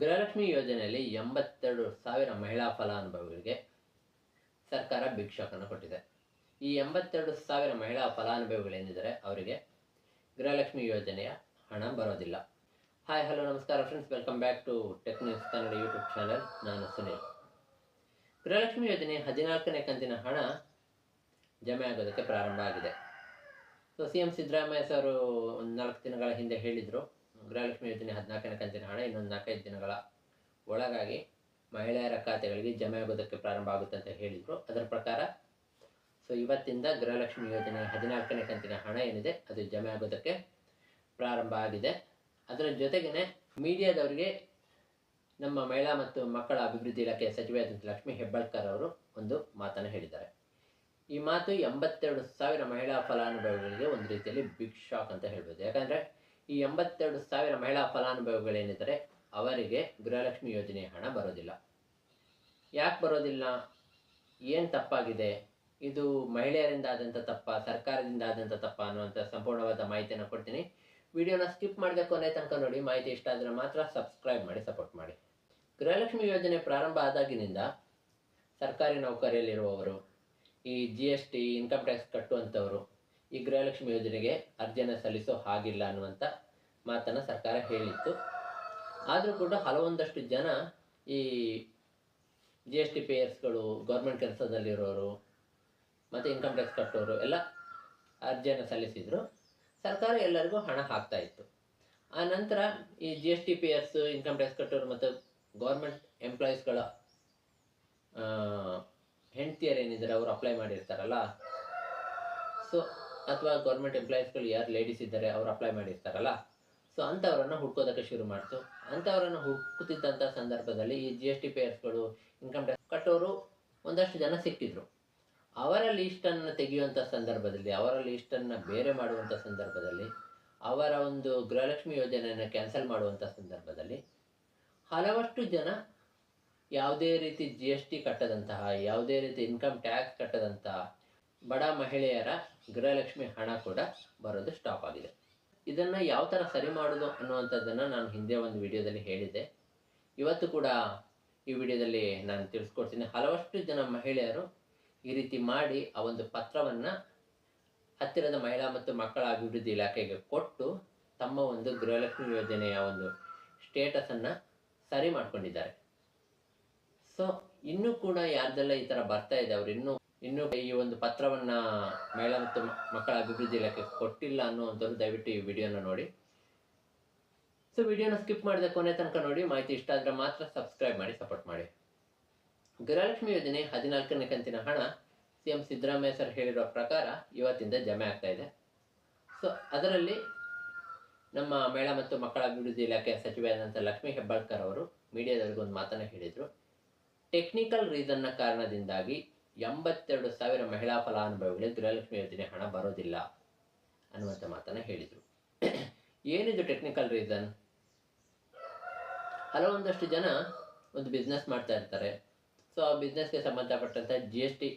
ಗೃಹಲಕ್ಷ್ಮಿ ಯೋಜನೆಯಲ್ಲಿ ಎಂಬತ್ತೆರಡು ಸಾವಿರ ಮಹಿಳಾ ಫಲಾನುಭವಿಗಳಿಗೆ ಸರ್ಕಾರ ಭಿಕ್ಷಕನ್ನು ಕೊಟ್ಟಿದೆ. ಈ ಎಂಬತ್ತೆರಡು ಸಾವಿರ ಮಹಿಳಾ ಫಲಾನುಭವಿಗಳೇನಿದ್ದಾರೆ ಅವರಿಗೆ ಗೃಹಲಕ್ಷ್ಮಿ ಯೋಜನೆಯ ಹಣ ಬರೋದಿಲ್ಲ. ಹಾಯ್ ಹಲೋ ನಮಸ್ಕಾರ friends welcome back to tech news Kannada YouTube channel ನಾನು ಸುನೀಲ್. ಗೃಹಲಕ್ಷ್ಮಿ ಯೋಜನೆ ಹದಿನಾಲ್ಕನೇ ಕಂತಿನ ಹಣ ಜಮೆ ಆಗೋದಕ್ಕೆ ಪ್ರಾರಂಭ ಆಗಿದೆ. So C M Siddaramaiah sir ಒಂದು ನಾಲ್ಕು ದಿನಗಳ ಹಿಂದೆ ಹೇಳಿದರು. ಗೃಹಲಕ್ಷ್ಮಿ ಯೋಜನೆ ಹದಿನಾಲ್ಕನೇ ಕಂತಿನ ಹಣ, ಇನ್ನೊಂದು ನಾಲ್ಕೈದು ದಿನಗಳ ಒಳಗಾಗಿ ಮಹಿಳೆಯರ ಖಾತೆಗಳಿಗೆ ಜಮೆ ಆಗೋದಕ್ಕೆ ಪ್ರಾರಂಭ ಆಗುತ್ತೆ ಅಂತ ಹೇಳಿದರು. ಅದರ ಪ್ರಕಾರ, ಸೊ ಇವತ್ತಿಂದ ಗೃಹಲಕ್ಷ್ಮಿ ಯೋಜನೆ ಹದಿನಾಲ್ಕನೇ ಕಂತಿನ ಹಣ ಏನಿದೆ, ಅದು ಜಮೆ ಆಗೋದಕ್ಕೆ ಪ್ರಾರಂಭ ಆಗಿದೆ. ಅದರ ಜೊತೆಗೇ ಮೀಡಿಯಾದವರಿಗೆ ನಮ್ಮ ಮಹಿಳಾ ಮತ್ತು ಮಕ್ಕಳ ಅಭಿವೃದ್ಧಿ ಇಲಾಖೆಯ ಸಚಿವೆಯಾದಂಥ ಲಕ್ಷ್ಮೀ ಹೆಬ್ಬಾಳ್ಕರ್ ಅವರು ಒಂದು ಮಾತನ್ನು ಹೇಳಿದ್ದಾರೆ. ಈ ಮಾತು ಎಂಬತ್ತೆರಡು ಸಾವಿರ ಮಹಿಳಾ ಫಲಾನುಭವಿಗಳಿಗೆ ಒಂದು ರೀತಿಯಲ್ಲಿ ಬಿಗ್ ಶಾಕ್ ಅಂತ ಹೇಳ್ಬೋದು. ಯಾಕಂದರೆ ಈ ಎಂಬತ್ತೆರಡು ಸಾವಿರ ಮಹಿಳಾ ಫಲಾನುಭವಿಗಳೇನಿದ್ದಾರೆ, ಅವರಿಗೆ ಗೃಹಲಕ್ಷ್ಮಿ ಯೋಜನೆ ಹಣ ಬರೋದಿಲ್ಲ. ಯಾಕೆ ಬರೋದಿಲ್ಲ? ಏನು ತಪ್ಪಾಗಿದೆ? ಇದು ಮಹಿಳೆಯರಿಂದ ಆದಂಥ ತಪ್ಪ, ಸರ್ಕಾರದಿಂದ ಆದಂಥ ತಪ್ಪ ಅನ್ನುವಂಥ ಸಂಪೂರ್ಣವಾದ ಮಾಹಿತಿಯನ್ನು ಕೊಡ್ತೀನಿ. ವಿಡಿಯೋನ ಸ್ಕಿಪ್ ಮಾಡಬೇಕು ಕೊನೆ ತನಕ ನೋಡಿ, ಮಾಹಿತಿ ಇಷ್ಟ ಆದರೆ ಮಾತ್ರ ಸಬ್ಸ್ಕ್ರೈಬ್ ಮಾಡಿ, ಸಪೋರ್ಟ್ ಮಾಡಿ. ಗೃಹಲಕ್ಷ್ಮಿ ಯೋಜನೆ ಪ್ರಾರಂಭ ಆದಾಗಿನಿಂದ ಸರ್ಕಾರಿ ನೌಕರಿಯಲ್ಲಿರುವವರು, ಈ G S T income tax ಕಟ್ಟುವಂಥವರು ಈ ಗೃಹಲಕ್ಷ್ಮಿ ಯೋಜನೆಗೆ ಅರ್ಜಿಯನ್ನು ಸಲ್ಲಿಸೋ ಹಾಗಿಲ್ಲ ಅನ್ನುವಂಥ ಮಾತನ್ನು ಸರ್ಕಾರ ಹೇಳಿತ್ತು. ಆದರೂ ಕೂಡ ಹಲವೊಂದಷ್ಟು ಜನ ಈ ಜಿ ಎಸ್ ಟಿ ಪೇಯರ್ಸ್ಗಳು ಗೌರ್ಮೆಂಟ್ ಕೆಲಸದಲ್ಲಿರೋರು, ಮತ್ತು ಇನ್ಕಮ್ ಟ್ಯಾಕ್ಸ್ ಕಟ್ಟೋರು ಎಲ್ಲ ಅರ್ಜಿಯನ್ನು ಸಲ್ಲಿಸಿದರು. ಸರ್ಕಾರ ಎಲ್ಲರಿಗೂ ಹಣ ಹಾಕ್ತಾ ಇತ್ತು. ಆ ನಂತರ ಈ G S T payers income tax ಕಟ್ಟೋರು ಮತ್ತು ಗೌರ್ಮೆಂಟ್ ಎಂಪ್ಲಾಯೀಸ್ಗಳ ಹೆಂಡ್ತಿಯರು ಏನಿದ್ದಾರೆ ಅವರು ಅಪ್ಲೈ ಮಾಡಿರ್ತಾರಲ್ಲ, ಸೊ, ಅಥವಾ ಗೌರ್ಮೆಂಟ್ ಎಂಪ್ಲಾಯೀಸ್ಗಳು ಯಾರು ಲೇಡೀಸ್ ಇದ್ದಾರೆ ಅವ್ರು ಅಪ್ಲೈ ಮಾಡಿರ್ತಾರಲ್ಲ ಸೊ ಅಂಥವರನ್ನು ಹುಡ್ಕೋದಕ್ಕೆ ಶುರು ಮಾಡ್ತು. ಅಂಥವರನ್ನು ಹುಡುಕುತ್ತಿದ್ದಂಥ ಸಂದರ್ಭದಲ್ಲಿ ಈ ಜಿ ಎಸ್ ಟಿ ಪೇಯರ್ಸ್ಗಳು ಇನ್ಕಮ್ ಟ್ಯಾಕ್ಸ್ ಕಟ್ಟೋರು ಒಂದಷ್ಟು ಜನ ಸಿಕ್ಕಿದ್ರು. ಅವರ ಲೀಸ್ಟನ್ನು ತೆಗೆಯುವಂಥ ಸಂದರ್ಭದಲ್ಲಿ ಅವರ ಲೀಸ್ಟನ್ನು ಬೇರೆ ಮಾಡುವಂಥ ಸಂದರ್ಭದಲ್ಲಿ, ಅವರ ಒಂದು ಗೃಹಲಕ್ಷ್ಮಿ ಯೋಜನೆಯನ್ನು ಕ್ಯಾನ್ಸಲ್ ಮಾಡುವಂಥ ಸಂದರ್ಭದಲ್ಲಿ ಹಲವಷ್ಟು ಜನ ಯಾವುದೇ ರೀತಿ ಜಿ ಎಸ್ ಟಿ ಕಟ್ಟದಂತಹ, ಯಾವುದೇ ರೀತಿ ಇನ್ಕಮ್ ಟ್ಯಾಕ್ಸ್ ಕಟ್ಟದಂತಹ ಬಡ ಮಹಿಳೆಯರ ಗೃಹಲಕ್ಷ್ಮಿ ಹಣ ಕೂಡ ಬರೋದು ಸ್ಟಾಪ್ ಆಗಿದೆ. ಇದನ್ನು ಯಾವ ಥರ ಸರಿ ಮಾಡೋದು ಅನ್ನುವಂಥದ್ದನ್ನು ನಾನು ಹಿಂದೆ ಒಂದು ವಿಡಿಯೋದಲ್ಲಿ ಹೇಳಿದ್ದೆ. ಇವತ್ತು ಕೂಡ ಈ ವಿಡಿಯೋದಲ್ಲಿ ನಾನು ತಿಳಿಸ್ಕೊಡ್ತೀನಿ. ಹಲವಷ್ಟು ಜನ ಮಹಿಳೆಯರು ಈ ರೀತಿ ಮಾಡಿ ಆ ಒಂದು ಪತ್ರವನ್ನು ಹತ್ತಿರದ ಮಹಿಳಾ ಮತ್ತು ಮಕ್ಕಳ ಅಭಿವೃದ್ಧಿ ಇಲಾಖೆಗೆ ಕೊಟ್ಟು ತಮ್ಮ ಒಂದು ಗೃಹಲಕ್ಷ್ಮಿ ಯೋಜನೆಯ ಒಂದು ಸ್ಟೇಟಸನ್ನು ಸರಿ ಮಾಡ್ಕೊಂಡಿದ್ದಾರೆ. ಸೊ ಇನ್ನೂ ಕೂಡ ಯಾರ್ದೆಲ್ಲ ಈ ಥರ ಬರ್ತಾ ಇದೆ ಅವ್ರು ಇನ್ನೂ ಇನ್ನೂ ಈ ಒಂದು ಪತ್ರವನ್ನ ಮಹಿಳಾ ಮತ್ತು ಮಕ್ಕಳ ಅಭಿವೃದ್ಧಿ ಇಲಾಖೆ ಕೊಟ್ಟಿಲ್ಲ ಅನ್ನುವಂಥದ್ದು ದಯವಿಟ್ಟು ಈ ವಿಡಿಯೋನ ನೋಡಿ. ಸೊ ವಿಡಿಯೋನ ಸ್ಕಿಪ್ ಮಾಡಿದ ಕೊನೆ ತನಕ ನೋಡಿ. ಮಾಹಿತಿ ಇಷ್ಟ ಆದ್ರೆ ಮಾತ್ರ ಸಬ್ಸ್ಕ್ರೈಬ್ ಮಾಡಿ ಸಪೋರ್ಟ್ ಮಾಡಿ. ಗೃಹಲಕ್ಷ್ಮಿ ಯೋಜನೆ ಹದಿನಾಲ್ಕನೇ ಕಂತಿನ ಹಣ ಸಿ ಎಂ ಸಿದ್ದರಾಮಯ್ಯ ಸರ್ ಹೇಳಿರೋ ಪ್ರಕಾರ ಇವತ್ತಿಂದ ಜಮೆ ಆಗ್ತಾ ಇದೆ. ಸೊ ಅದರಲ್ಲಿ ನಮ್ಮ ಮಹಿಳಾ ಮತ್ತು ಮಕ್ಕಳ ಅಭಿವೃದ್ಧಿ ಇಲಾಖೆಯ ಸಚಿವೆಯಾದಂಥ ಲಕ್ಷ್ಮಿ ಹೆಬ್ಬಾಳ್ಕರ್ ಅವರು ಮೀಡಿಯಾದವರಿಗೆ ಒಂದು ಮಾತನ್ನು ಹೇಳಿದರು. ಟೆಕ್ನಿಕಲ್ ರೀಸನ್ನ ಕಾರಣದಿಂದಾಗಿ ಎಂಬತ್ತೆರಡು ಸಾವಿರ ಮಹಿಳಾ ಫಲಾನುಭವಿಗಳಿಗೆ ಗೃಹಲಕ್ಷ್ಮಿ ಯೋಜನೆ ಹಣ ಬರೋದಿಲ್ಲ ಅನ್ನುವಂಥ ಮಾತನ್ನು ಹೇಳಿದರು. ಏನಿದು ಟೆಕ್ನಿಕಲ್ ರೀಸನ್ ಹಲವೊಂದಷ್ಟು ಜನ ಒಂದು ಬಿಸ್ನೆಸ್ ಮಾಡ್ತಾ ಇರ್ತಾರೆ. ಸೊ ಆ ಬಿಸ್ನೆಸ್ಗೆ ಸಂಬಂಧಪಟ್ಟಂಥ ಜಿ ಎಸ್ ಟಿ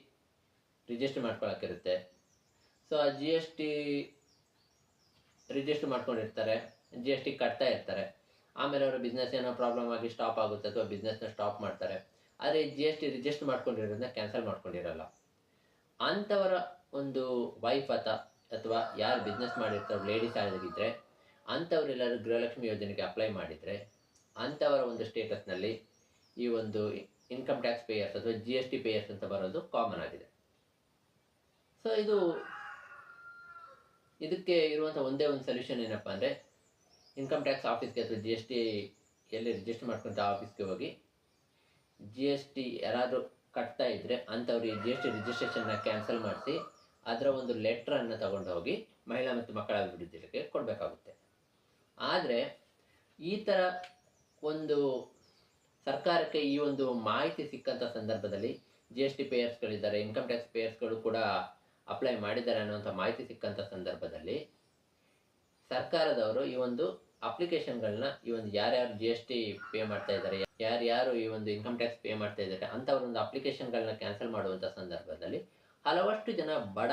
ರಿಜಿಸ್ಟರ್ ಮಾಡ್ಕೊಳಕ್ಕಿರುತ್ತೆ. ಸೊ ಆ ಜಿ ಎಸ್ ಟಿ ರಿಜಿಸ್ಟರ್ ಮಾಡ್ಕೊಂಡಿರ್ತಾರೆ. ಜಿ ಎಸ್ ಟಿ ಕಟ್ತಾ ಇರ್ತಾರೆ. ಆಮೇಲೆ ಅವರ ಬಿಸ್ನೆಸ್ ಏನೋ ಪ್ರಾಬ್ಲಮ್ ಆಗಿ ಸ್ಟಾಪ್ ಆಗುತ್ತೆ ಅಥವಾ ಬಿಸ್ನೆಸ್ನ ಸ್ಟಾಪ್ ಮಾಡ್ತಾರೆ. ಆದರೆ ಜಿ ಎಸ್ ಟಿ ರಿಜಿಸ್ಟರ್ ಮಾಡ್ಕೊಂಡಿರೋದ್ರಿಂದ ಕ್ಯಾನ್ಸಲ್ ಮಾಡ್ಕೊಂಡಿರಲ್ಲ. ಅಂಥವರ ಒಂದು ವೈಫ್ ಅಥ ಅಥವಾ ಯಾರು ಬಿಸ್ನೆಸ್ ಮಾಡಿರ್ತಾರೆ ಲೇಡೀಸ್ ಆಗಿದ್ದರೆ ಅಂಥವರೆಲ್ಲರೂ ಗೃಹಲಕ್ಷ್ಮಿ ಯೋಜನೆಗೆ ಅಪ್ಲೈ ಮಾಡಿದರೆ, ಅಂಥವರ ಒಂದು ಸ್ಟೇಟಸ್ನಲ್ಲಿ ಈ ಒಂದು ಇನ್ಕಮ್ ಟ್ಯಾಕ್ಸ್ ಪೇಯರ್ಸ್ ಅಥವಾ ಜಿ ಎಸ್ ಟಿ ಪೇಯರ್ಸ್ ಅಂತ ಬರೋದು ಕಾಮನ್ ಆಗಿದೆ. ಸೊ ಇದು ಇದಕ್ಕೆ ಇರುವಂಥ ಒಂದೇ ಒಂದು ಸೊಲ್ಯೂಷನ್ ಏನಪ್ಪ ಅಂದರೆ ಇನ್ಕಮ್ ಟ್ಯಾಕ್ಸ್ ಆಫೀಸ್ಗೆ ಅಥವಾ ಜಿ ಎಸ್ ಟಿ ಎಲ್ಲಿ ರಿಜಿಸ್ಟರ್ ಮಾಡ್ಕೊಂಥ ಆಫೀಸ್ಗೆ ಹೋಗಿ ಜಿ ಎಸ್ ಟಿ ಯಾರಾದರೂ ಕಟ್ತಾ ಇದ್ದರೆ ಅಂಥವ್ರು ಈ ಜಿ ಎಸ್ ಟಿ ರಿಜಿಸ್ಟ್ರೇಷನ್ನ ಕ್ಯಾನ್ಸಲ್ ಮಾಡಿಸಿ ಅದರ ಒಂದು ಲೆಟ್ರನ್ನು ತಗೊಂಡು ಹೋಗಿ ಮಹಿಳಾ ಮತ್ತು ಮಕ್ಕಳ ಅಭಿವೃದ್ಧಿ ಇಲಾಖೆಗೆ ಕೊಡಬೇಕಾಗುತ್ತೆ. ಆದರೆ ಈ ಥರ ಒಂದು ಸರ್ಕಾರಕ್ಕೆ ಈ ಒಂದು ಮಾಹಿತಿ ಸಿಕ್ಕಂಥ ಸಂದರ್ಭದಲ್ಲಿ ಜಿ ಎಸ್ ಟಿ ಪೇಯರ್ಸ್ಗಳಿದ್ದಾರೆ ಇನ್ಕಮ್ ಟ್ಯಾಕ್ಸ್ ಪೇಯರ್ಸ್ಗಳು ಕೂಡ ಅಪ್ಲೈ ಮಾಡಿದ್ದಾರೆ ಅನ್ನೋಂಥ ಮಾಹಿತಿ ಸಿಕ್ಕಂಥ ಸಂದರ್ಭದಲ್ಲಿ ಸರ್ಕಾರದವರು ಈ ಒಂದು ಅಪ್ಲಿಕೇಶನ್ಗಳನ್ನ ಈ ಒಂದು ಯಾರ್ಯಾರು ಜಿ ಎಸ್ ಟಿ ಪೇ ಮಾಡ್ತಾ ಇದ್ದಾರೆ ಯಾರ್ಯಾರು ಈ ಒಂದು ಇನ್ಕಮ್ ಟ್ಯಾಕ್ಸ್ ಪೇ ಮಾಡ್ತಾ ಇದ್ದಾರೆ ಅಂಥವರೊಂದು ಅಪ್ಲಿಕೇಶನ್ಗಳನ್ನ ಕ್ಯಾನ್ಸಲ್ ಮಾಡುವಂಥ ಸಂದರ್ಭದಲ್ಲಿ ಹಲವಷ್ಟು ಜನ ಬಡ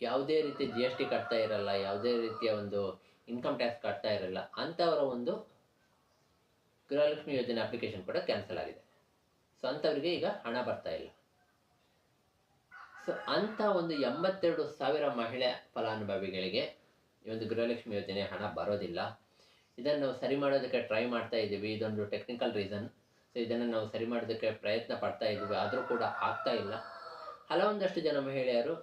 ಯಾವುದೇ ರೀತಿ ಜಿ ಎಸ್ ಟಿ ಕಟ್ತಾ ಇರಲ್ಲ, ಯಾವುದೇ ರೀತಿಯ ಒಂದು ಇನ್ಕಮ್ ಟ್ಯಾಕ್ಸ್ ಕಟ್ತಾ ಇರಲ್ಲ ಅಂಥವರ ಒಂದು ಗೃಹಲಕ್ಷ್ಮಿ ಯೋಜನೆ ಅಪ್ಲಿಕೇಶನ್ ಕೂಡ ಕ್ಯಾನ್ಸಲ್ ಆಗಿದೆ. ಸೊ ಅಂಥವ್ರಿಗೆ ಈಗ ಹಣ ಬರ್ತಾ ಇಲ್ಲ. ಸೊ ಅಂಥ ಒಂದು ಎಂಬತ್ತೆರಡು ಸಾವಿರ ಮಹಿಳೆ ಫಲಾನುಭವಿಗಳಿಗೆ ಈ ಒಂದು ಗೃಹಲಕ್ಷ್ಮಿ ಯೋಜನೆ ಹಣ ಬರೋದಿಲ್ಲ. ಇದನ್ನು ನಾವು ಸರಿ ಮಾಡೋದಕ್ಕೆ ಟ್ರೈ ಮಾಡ್ತಾ ಇದ್ದೀವಿ. ಇದೊಂದು ಟೆಕ್ನಿಕಲ್ ರೀಸನ್ ಸೊ ಇದನ್ನು ನಾವು ಸರಿ ಮಾಡೋದಕ್ಕೆ ಪ್ರಯತ್ನ ಪಡ್ತಾ ಇದ್ದೀವಿ. ಆದರೂ ಕೂಡ ಆಗ್ತಾ ಇಲ್ಲ. ಹಲವೊಂದಷ್ಟು ಜನ ಮಹಿಳೆಯರು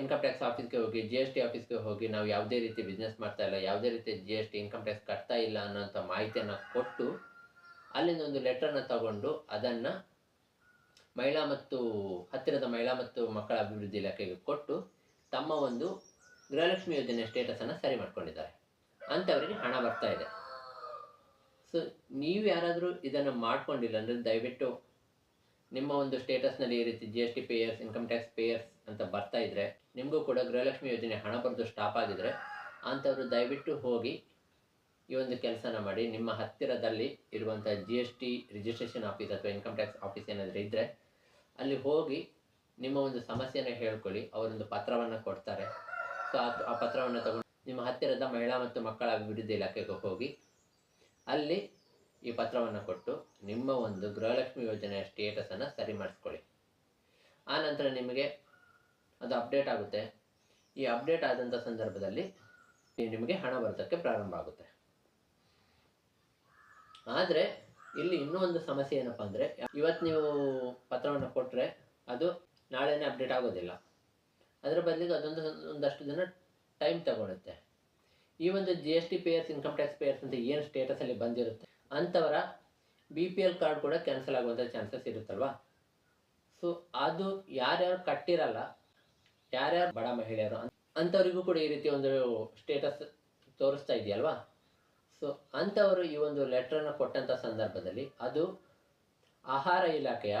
ಇನ್ಕಮ್ ಟ್ಯಾಕ್ಸ್ ಆಫೀಸ್ಗೆ ಹೋಗಿ ಜಿ ಎಸ್ ಟಿ ಆಫೀಸ್ಗೆ ಹೋಗಿ ನಾವು ಯಾವುದೇ ರೀತಿ ಬಿಸ್ನೆಸ್ ಮಾಡ್ತಾ ಇಲ್ಲ, ಯಾವುದೇ ರೀತಿ G S T income tax ಕಟ್ತಾ ಇಲ್ಲ ಅನ್ನೋಂಥ ಮಾಹಿತಿಯನ್ನು ಕೊಟ್ಟು, ಅಲ್ಲಿಂದ ಒಂದು ಲೆಟ್ರನ್ನು ತಗೊಂಡು ಅದನ್ನು ಮಹಿಳಾ ಮತ್ತು ಹತ್ತಿರದ ಮಹಿಳಾ ಮತ್ತು ಮಕ್ಕಳ ಅಭಿವೃದ್ಧಿ ಇಲಾಖೆಗೆ ಕೊಟ್ಟು ತಮ್ಮ ಒಂದು ಗೃಹಲಕ್ಷ್ಮಿ ಯೋಜನೆ ಸ್ಟೇಟಸನ್ನು ಸರಿ ಮಾಡ್ಕೊಂಡಿದ್ದಾರೆ. ಅಂಥವರಿಗೆ ಹಣ ಬರ್ತಾ ಇದೆ. ಸೊ ನೀವು ಯಾರಾದರೂ ಇದನ್ನು ಮಾಡ್ಕೊಂಡಿಲ್ಲ, ಅಂದರೆ ದಯವಿಟ್ಟು ನಿಮ್ಮ ಒಂದು ಸ್ಟೇಟಸ್ನಲ್ಲಿ ಈ ರೀತಿ G S T payers income tax payers ಅಂತ ಬರ್ತಾ ಇದ್ದರೆ ನಿಮಗೂ ಕೂಡ ಗೃಹಲಕ್ಷ್ಮಿ ಯೋಜನೆ ಹಣ ಬರೆದು ಸ್ಟಾಪ್ ಆಗಿದರೆ ಅಂಥವರು ದಯವಿಟ್ಟು ಹೋಗಿ ಈ ಒಂದು ಕೆಲಸನ ಮಾಡಿ, ನಿಮ್ಮ ಹತ್ತಿರದಲ್ಲಿ ಇರುವಂಥ G S T registration office ಅಥವಾ ಇನ್ಕಮ್ ಟ್ಯಾಕ್ಸ್ ಆಫೀಸ್ ಏನಾದರೂ ಇದ್ದರೆ ಅಲ್ಲಿ ಹೋಗಿ ನಿಮ್ಮ ಒಂದು ಸಮಸ್ಯೆನ ಹೇಳ್ಕೊಳ್ಳಿ, ಅವರೊಂದು ಪತ್ರವನ್ನು ಕೊಡ್ತಾರೆ. ಸೊ ಆ ಪತ್ರವನ್ನು ತಗೊಂಡು ನಿಮ್ಮ ಹತ್ತಿರದ ಮಹಿಳಾ ಮತ್ತು ಮಕ್ಕಳ ಅಭಿವೃದ್ಧಿ ಇಲಾಖೆಗೆ ಹೋಗಿ, ಅಲ್ಲಿ ಈ ಪತ್ರವನ್ನು ಕೊಟ್ಟು ನಿಮ್ಮ ಒಂದು ಗೃಹಲಕ್ಷ್ಮಿ ಯೋಜನೆಯ ಸ್ಟೇಟಸನ್ನು ಸರಿ ಮಾಡಿಸ್ಕೊಳ್ಳಿ. ಆನಂತರ ನಂತರ ನಿಮಗೆ ಅದು ಅಪ್ಡೇಟ್ ಆಗುತ್ತೆ. ಈ ಅಪ್ಡೇಟ್ ಆದಂಥ ಸಂದರ್ಭದಲ್ಲಿ ನಿಮಗೆ ಹಣ ಬರೋದಕ್ಕೆ ಪ್ರಾರಂಭ ಆಗುತ್ತೆ. ಆದರೆ, ಇಲ್ಲಿ ಇನ್ನೂ ಒಂದು ಸಮಸ್ಯೆ ಏನಪ್ಪ ಅಂದರೆ ಇವತ್ತು ನೀವು ಪತ್ರವನ್ನು ಕೊಟ್ಟರೆ ಅದು ನಾಳೆನೇ ಅಪ್ಡೇಟ್ ಆಗೋದಿಲ್ಲ. ಅದರ ಬದಲಿಗೆ ಅದೊಂದು ಒಂದಷ್ಟು ದಿನ ಟೈಮ್ ತಗೊಳುತ್ತೆ. ಈ ಒಂದು G S T payers income tax payers ಅಂತ ಏನು ಸ್ಟೇಟಸಲ್ಲಿ ಬಂದಿರುತ್ತೆ, ಅಂಥವರ ಬಿ ಪಿ ಎಲ್ ಕಾರ್ಡ್ ಕೂಡ ಕ್ಯಾನ್ಸಲ್ ಆಗುವಂಥ ಚಾನ್ಸಸ್ ಇರುತ್ತಲ್ವಾ? ಸೊ ಅದು ಯಾರ್ಯಾರು ಕಟ್ಟಿರಲ್ಲ, ಯಾರ್ಯಾರು ಬಡ ಮಹಿಳೆಯರು ಅಂಥವರಿಗೂ ಕೂಡ ಈ ರೀತಿ ಒಂದು ಸ್ಟೇಟಸ್ ತೋರಿಸ್ತಾ ಇದೆಯಲ್ವಾ? ಸೊ ಅಂಥವರು ಈ ಒಂದು ಲೆಟ್ರನ್ನು ಕೊಟ್ಟಂಥ ಸಂದರ್ಭದಲ್ಲಿ ಅದು ಆಹಾರ ಇಲಾಖೆಯ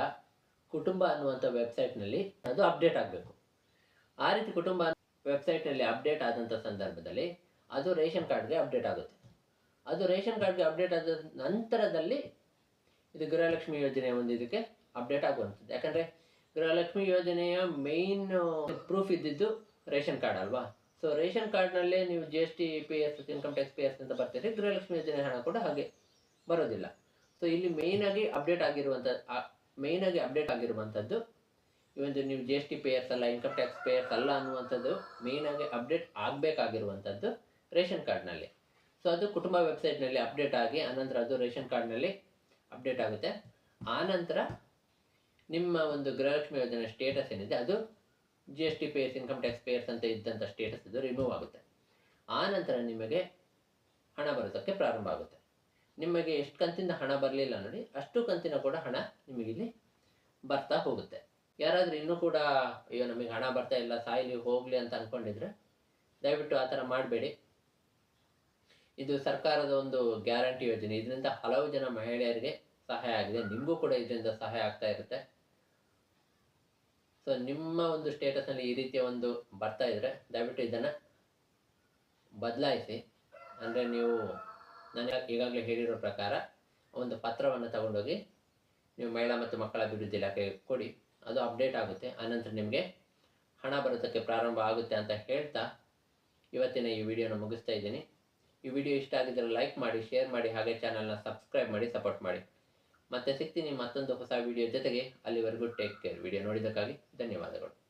ಕುಟುಂಬ ಅನ್ನುವಂಥ ವೆಬ್ಸೈಟ್ನಲ್ಲಿ ಅದು ಅಪ್ಡೇಟ್ ಆಗಬೇಕು. ಆ ರೀತಿ ಕುಟುಂಬ ವೆಬ್ಸೈಟ್ನಲ್ಲಿ ಅಪ್ಡೇಟ್ ಆದಂಥ ಸಂದರ್ಭದಲ್ಲಿ ಅದು ರೇಷನ್ ಕಾರ್ಡ್ಗೆ ಅಪ್ಡೇಟ್ ಆಗುತ್ತೆ. ಅದು ರೇಷನ್ ಕಾರ್ಡ್ಗೆ ಅಪ್ಡೇಟ್ ಆದ ನಂತರದಲ್ಲಿ ಇದು ಗೃಹಲಕ್ಷ್ಮಿ ಯೋಜನೆ ಒಂದು ಇದಕ್ಕೆ ಅಪ್ಡೇಟ್ ಆಗುವಂಥದ್ದು. ಯಾಕಂದರೆ ಗೃಹಲಕ್ಷ್ಮಿ ಯೋಜನೆಯ ಮೇಯ್ನ್ ಪ್ರೂಫ್ ಇದ್ದಿದ್ದು ರೇಷನ್ ಕಾರ್ಡ್ ಅಲ್ವಾ? ಸೊ ರೇಷನ್ ಕಾರ್ಡ್ನಲ್ಲೇ ನೀವು G S T P S income tax P S ಅಂತ ಬರ್ತೀರಿ, ಗೃಹಲಕ್ಷ್ಮಿ ಯೋಜನೆ ಹಣ ಕೂಡ ಹಾಗೆ ಬರೋದಿಲ್ಲ. ಸೊ ಇಲ್ಲಿ ಮೇಯ್ನಾಗಿ ಅಪ್ಡೇಟ್ ಆಗಿರುವಂಥ ಮೇಯ್ನಾಗಿ ಅಪ್ಡೇಟ್ ಆಗಿರುವಂಥದ್ದು ಒಂದು ನೀವು ಜಿ ಎಸ್ ಟಿ ಪೇಯರ್ಸ್ ಅಲ್ಲ ಇನ್ಕಮ್ ಟ್ಯಾಕ್ಸ್ ಪೇಯರ್ಸ್ ಅಲ್ಲ ಅನ್ನುವಂಥದ್ದು ಮೇಯ್ನಾಗಿ ಅಪ್ಡೇಟ್ ಆಗಬೇಕಾಗಿರುವಂಥದ್ದು ರೇಷನ್ ಕಾರ್ಡ್ನಲ್ಲಿ. ಸೊ ಅದು ಕುಟುಂಬ ವೆಬ್ಸೈಟ್ನಲ್ಲಿ ಅಪ್ಡೇಟ್ ಆಗಿ, ಆನಂತರ ಅದು ರೇಷನ್ ಕಾರ್ಡ್ನಲ್ಲಿ ಅಪ್ಡೇಟ್ ಆಗುತ್ತೆ. ಆನಂತರ ನಿಮ್ಮ ಒಂದು ಗೃಹಲಕ್ಷ್ಮಿ ಯೋಜನೆ ಸ್ಟೇಟಸ್ ಏನಿದೆ, ಅದು G S T payers income tax payers ಅಂತ ಇದ್ದಂಥ ಸ್ಟೇಟಸ್ ಅದು ರಿಮೂವ್ ಆಗುತ್ತೆ. ಆನಂತರ ನಂತರ ನಿಮಗೆ ಹಣ ಬರೋದಕ್ಕೆ ಪ್ರಾರಂಭ ಆಗುತ್ತೆ. ನಿಮಗೆ ಎಷ್ಟು ಕಂತಿಂದ ಹಣ ಬರಲಿಲ್ಲ ನೋಡಿ, ಅಷ್ಟು ಕಂತಿನ ಕೂಡ ಹಣ ನಿಮಗಿಲ್ಲಿ ಬರ್ತಾ ಹೋಗುತ್ತೆ. ಯಾರಾದರೂ ಇನ್ನೂ ಕೂಡ, ಅಯ್ಯೋ, ನಮಗೆ ಹಣ ಬರ್ತಾ ಇಲ್ಲ, ಸಾಯಿಲಿ, ಹೋಗಲಿ ಅಂತ ಅಂದ್ಕೊಂಡಿದ್ರೆ ದಯವಿಟ್ಟು ಆ ಥರ ಮಾಡಬೇಡಿ. ಇದು ಸರ್ಕಾರದ ಒಂದು ಗ್ಯಾರಂಟಿ ಯೋಜನೆ. ಇದರಿಂದ ಹಲವು ಜನ ಮಹಿಳೆಯರಿಗೆ ಸಹಾಯ ಆಗಿದೆ. ನಿಮಗೂ ಕೂಡ ಇದರಿಂದ ಸಹಾಯ ಆಗ್ತಾ ಇರುತ್ತೆ. ಸೊ ನಿಮ್ಮ ಒಂದು ಸ್ಟೇಟಸ್ನಲ್ಲಿ ಈ ರೀತಿಯ ಒಂದು ಬರ್ತಾ ಇದ್ರೆ, ದಯವಿಟ್ಟು ಇದನ್ನು ಬದಲಾಯಿಸಿ. ಅಂದರೆ ನೀವು, ನಾನು ಈಗಾಗಲೇ ಹೇಳಿರೋ ಪ್ರಕಾರ, ಒಂದು ಪತ್ರವನ್ನು ತಗೊಂಡೋಗಿ, ನೀವು ಮಹಿಳಾ ಮತ್ತು ಮಕ್ಕಳ ಅಭಿವೃದ್ಧಿ ಇಲಾಖೆಗೆ ಕೊಡಿ. ಅದು ಅಪ್ಡೇಟ್ ಆಗುತ್ತೆ. ಆನಂತರ ನಿಮಗೆ ಹಣ ಬರೋದಕ್ಕೆ ಪ್ರಾರಂಭ ಆಗುತ್ತೆ ಅಂತ ಹೇಳ್ತಾ ಇವತ್ತಿನ ಈ ವಿಡಿಯೋನ ಮುಗಿಸ್ತಾ ಇದ್ದೀನಿ. ಈ ವಿಡಿಯೋ ಇಷ್ಟ ಆಗಿದ್ದರೆ ಲೈಕ್ ಮಾಡಿ ಶೇರ್ ಮಾಡಿ, ಹಾಗೆ ಚಾನಲ್ನ ಸಬ್ಸ್ಕ್ರೈಬ್ ಮಾಡಿ ಸಪೋರ್ಟ್ ಮಾಡಿ. ಮತ್ತೆ ಸಿಗ್ತೀನಿ ಮತ್ತೊಂದು ಹೊಸ ವಿಡಿಯೋ ಜೊತೆಗೆ. ಅಲ್ಲಿವರೆಗೂ ಟೇಕ್ ಕೇರ್ ವಿಡಿಯೋ ನೋಡಿದ್ದಕ್ಕಾಗಿ ಧನ್ಯವಾದಗಳು.